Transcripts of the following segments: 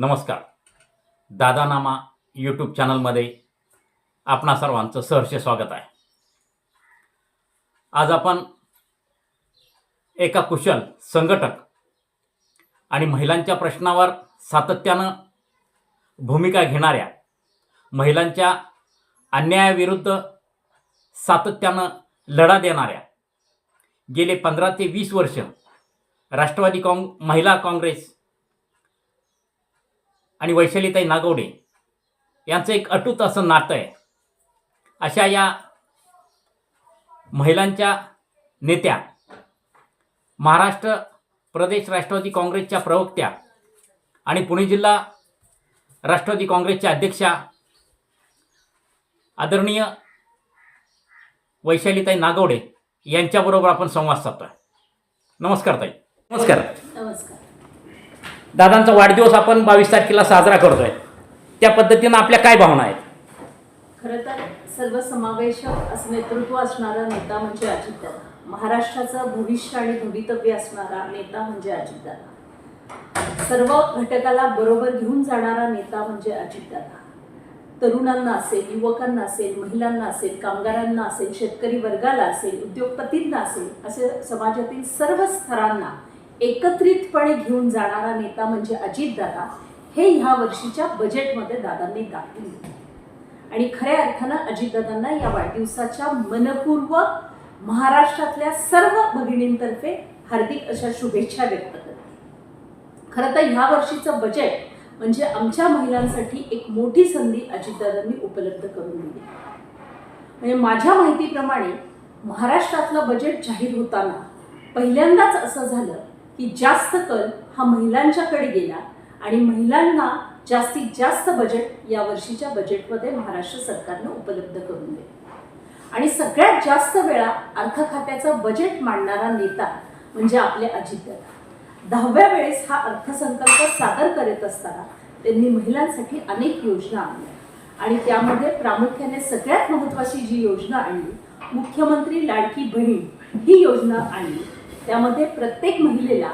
नमस्कार. दादानामा यूट्यूब चॅनलमध्ये आपणा सर्वांचं सहर्ष स्वागत आहे. आज आपण एका कुशल संघटक आणि महिलांच्या प्रश्नावर सातत्यानं भूमिका घेणाऱ्या महिलांच्या अन्यायाविरुद्ध सातत्यानं लढा देणाऱ्या गेले पंधरा ते वीस वर्ष राष्ट्रवादी काँग महिला काँग्रेस आणि वैशालीताई नागवडे यांचं एक अटूट असं नातं आहे. अशा या महिलांच्या नेत्या महाराष्ट्र प्रदेश राष्ट्रवादी काँग्रेसच्या प्रवक्त्या आणि पुणे जिल्हा राष्ट्रवादी काँग्रेसच्या अध्यक्षा आदरणीय वैशालीताई नागवडे यांच्याबरोबर आपण संवाद साधतोय. नमस्कार ताई. नमस्कार नमस्कार. दादांचा वाढदिवस आपण बावीस तारखेला साजरा करतोय. त्या पद्धतीनं आपल्या काय भावना आहेत? खरं तर सर्वसमावेशक असं नेतृत्व असणारा नेता म्हणजे अजितदादा. महाराष्ट्राचं भविष्य आणि भवितव्य असणारा नेता म्हणजे अजितदादा. सर्व घटकाला बरोबर घेऊन जाणारा नेता म्हणजे अजितदादा. तरुणांना असेल युवकांना असेल महिलांना असेल कामगारांना असेल शेतकरी वर्गाला असेल उद्योगपतींना असेल असे समाजातील सर्व स्तरांना एकत्रितपणे घेऊन जाणारा नेता म्हणजे अजितदादा हे ह्या वर्षीच्या बजेटमध्ये दादांनी दाखवले आणि खऱ्या अर्थानं अजितदादांना या वाढदिवसाच्या मनपूर्वक महाराष्ट्रातल्या सर्व भगिनींतर्फे हार्दिक अशा शुभेच्छा व्यक्त करते. खरं तर ह्या वर्षीचं बजेट म्हणजे आमच्या महिलांसाठी एक मोठी संधी अजितदादांनी उपलब्ध करून दिली. म्हणजे माझ्या माहितीप्रमाणे महाराष्ट्रातलं बजेट जाहीर होताना पहिल्यांदाच असं झालं की जास्त कल हा महिलांच्याकडे गेला आणि महिलांना जास्तीत जास्त बजेट या वर्षीच्या बजेटमध्ये महाराष्ट्र सरकारनं उपलब्ध करून दिले. आणि सगळ्यात जास्त वेळा अर्थ खात्याचं बजेट मांडणारा नेता म्हणजे आपले अजितदादा दहाव्या वेळेस हा अर्थसंकल्प सादर करत असताना त्यांनी महिलांसाठी अनेक योजना आणल्या. आणि त्यामध्ये प्रामुख्याने सगळ्यात महत्त्वाची जी योजना आणली मुख्यमंत्री लाडकी बहीण ही योजना आणली. त्यामध्ये प्रत्येक महिलेला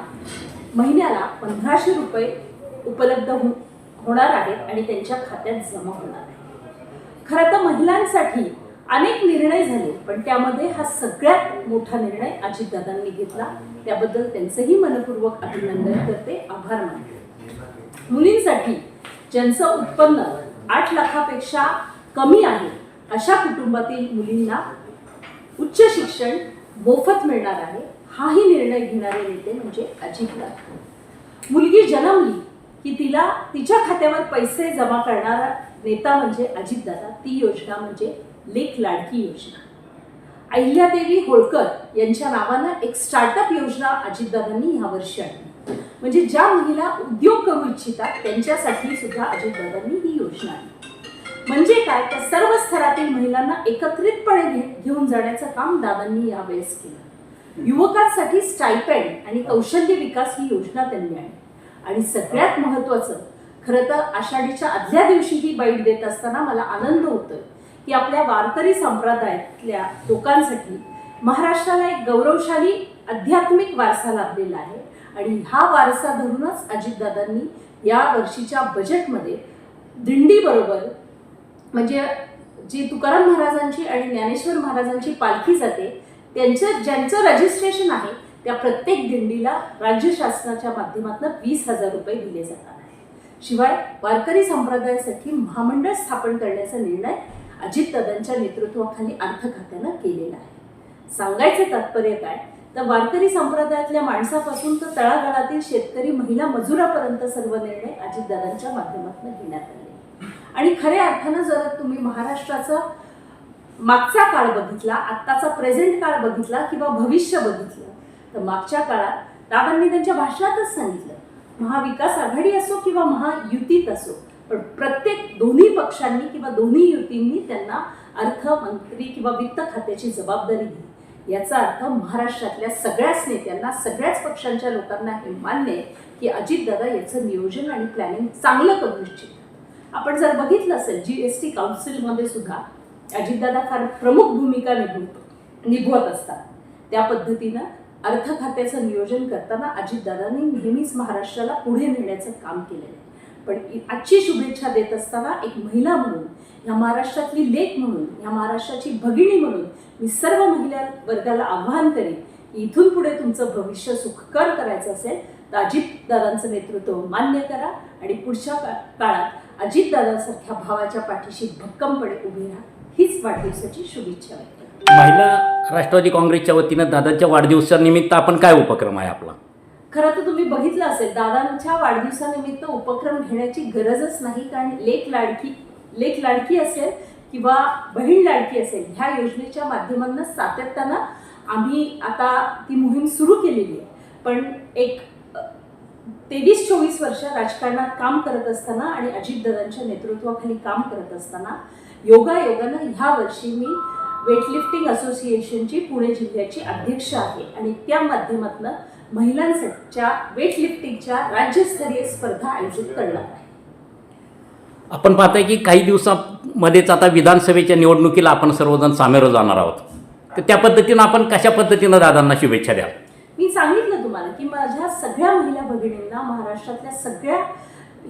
महिन्याला पंधराशे रुपये उपलब्ध हो होणार आहेत आणि त्यांच्या खात्यात जमा होणार आहे खरं तर महिलांसाठी अनेक निर्णय झाले पण त्यामध्ये हा सगळ्यात मोठा निर्णय अजितदादांनी घेतला. त्याबद्दल त्यांचंही मनपूर्वक अभिनंदन करते आभार मानते. मुलींसाठी ज्यांचं उत्पन्न आठ लाखापेक्षा कमी आहे अशा कुटुंबातील मुलींना उच्च शिक्षण मोफत मिळणार आहे. हाही निर्णय घेणारे नेते म्हणजे अजितदादा मुलगी जन्मली की तिला तिच्या खात्यावर पैसे जमा करणारा नेता म्हणजे अजितदादा ती योजना म्हणजे लेख लाडकी योजना. अहिल्यादेवी होळकर यांच्या नावानं एक स्टार्टअप योजना अजितदादांनी ह्या वर्षी आणली. म्हणजे ज्या महिला उद्योग करू इच्छितात त्यांच्यासाठी सुद्धा अजितदादांनी ही योजना आणली. म्हणजे काय? तर सर्व स्तरातील महिलांना एकत्रितपणे घेऊन जाण्याचं काम दादांनी यावेळेस केलं. युवकांसाठी स्टायपेंड आणि कौशल्य विकास ही योजना त्यांनी आहे आणि सगळ्यात महत्वाचं खरं तर आषाढीच्या आदल्या दिवशी ही बाईट देत असताना मला आनंद होतोय की आपल्या वारकरी संप्रदायातल्या लोकांसाठी महाराष्ट्राला एक गौरवशाली आध्यात्मिक वारसा लाभलेला आहे. आणि हा वारसा धरूनच अजितदादांनी या वर्षीच्या बजेटमध्ये दिंडीबरोबर म्हणजे जी तुकाराम महाराजांची आणि ज्ञानेश्वर महाराजांची पालखी जाते त्यांचं ज्यांचं रजिस्ट्रेशन आहे त्या प्रत्येक दिंडीला राज्य शासनाच्या माध्यमातून वीस हजार रुपये दिले जातात शिवाय वारकरी संप्रदायासाठी महामंडळ स्थापन करण्याचा निर्णय अजितदादांच्या नेतृत्वाखाली अर्थ खात्यानं केलेला आहे. सांगायचं तात्पर्य काय? तर वारकरी संप्रदायातल्या माणसापासून तर तळागाळातील शेतकरी महिला मजुरापर्यंत सर्व निर्णय अजितदादांच्या माध्यमातून घेण्यात आले. आणि खऱ्या अर्थानं जर तुम्ही महाराष्ट्राचं मागचा काळ बघितला आत्ताचा प्रेझेंट काळ बघितला किंवा भविष्य बघितलं. तर मागच्या काळात दादांनी त्यांच्या भाषणातच सांगितलं महाविकास आघाडी असो किंवा महायुतीत असो पण प्रत्येक दोन्ही पक्षांनी किंवा दोन्ही युतींनी त्यांना अर्थमंत्री किंवा वित्त खात्याची जबाबदारी दिली. याचा अर्थ महाराष्ट्रातल्या सगळ्याच नेत्यांना सगळ्याच पक्षांच्या लोकांना हे मान्य आहे की अजितदादा याचं नियोजन आणि प्लॅनिंग चांगलं करू इच्छितात. आपण जर बघितलं असेल जी एस टी काउन्सिलमध्ये सुद्धा अजितदादा फार प्रमुख भूमिका निभवतो निभवत असतात. त्या पद्धतीनं अर्थ खात्याचं नियोजन करताना अजितदादांनी नेहमीच महाराष्ट्राला पुढे नेण्याचं काम केलेलं आहे. पण आजची शुभेच्छा देत असताना एक महिला म्हणून ह्या महाराष्ट्रातली लेख म्हणून ह्या महाराष्ट्राची भगिनी म्हणून मी सर्व महिला वर्गाला आव्हान करेन की इथून पुढे तुमचं भविष्य सुखकर करायचं असेल तर अजितदादांचं नेतृत्व मान्य करा आणि पुढच्या काळात अजितदादांसारख्या भावाच्या पाठीशी भक्कमपणे उभी राहा. हीच वाढदिवसाची शुभेच्छा व्यक्त. महिला राष्ट्रवादी काँग्रेसच्या वतीनं दादाच्या वाढदिवसानिमित्त आपण काय उपक्रम आहे आपला खरं तर तुम्ही बघितलं असेल दादांच्या वाढदिवसानिमित्त उपक्रम घेण्याची गरजच नाही कारण लेख लाडकी लेख लाडकी असेल किंवा बहीण लाडकी असेल ह्या योजनेच्या माध्यमातून सातत्यानं आम्ही आता ती मोहीम सुरू केलेली आहे पण एक तेवीस चोवीस वर्ष राजकारणात काम करत असताना आणि अजितदादांच्या नेतृत्वाखाली काम करत असताना योगायोगानं ह्या वर्षी मी वेटलिफ्टिंग असोसिएशनची पुणे जिल्ह्याची अध्यक्ष आहे. आणि त्या माध्यमातून महिलांसाठीच्या वेटलिफ्टिंगच्या राज्यस्तरीय स्पर्धा आयोजित करणार आहे. आपण पाहताय की काही दिवसामध्येच आता विधानसभेच्या निवडणुकीला आपण सर्वजण सामोरं जाणार आहोत. तर त्या पद्धतीनं आपण कशा पद्धतीनं दादांना शुभेच्छा द्याल? मी सांगितलं तुम्हाला की माझ्या सगळ्या महिला भगिनींना महाराष्ट्रातल्या सगळ्या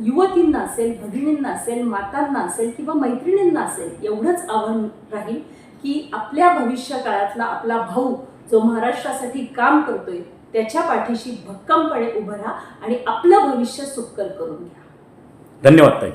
युवतींना असेल भगिनींना असेल मातांना असेल किंवा मैत्रिणींना असेल एवढंच आव्हान राहील की आपल्या भविष्य काळातला आपला भाऊ जो महाराष्ट्रासाठी काम करतोय त्याच्या पाठीशी भक्कमपणे उभं राहा आणि आपलं भविष्य सुकर करून घ्या. धन्यवाद ताई.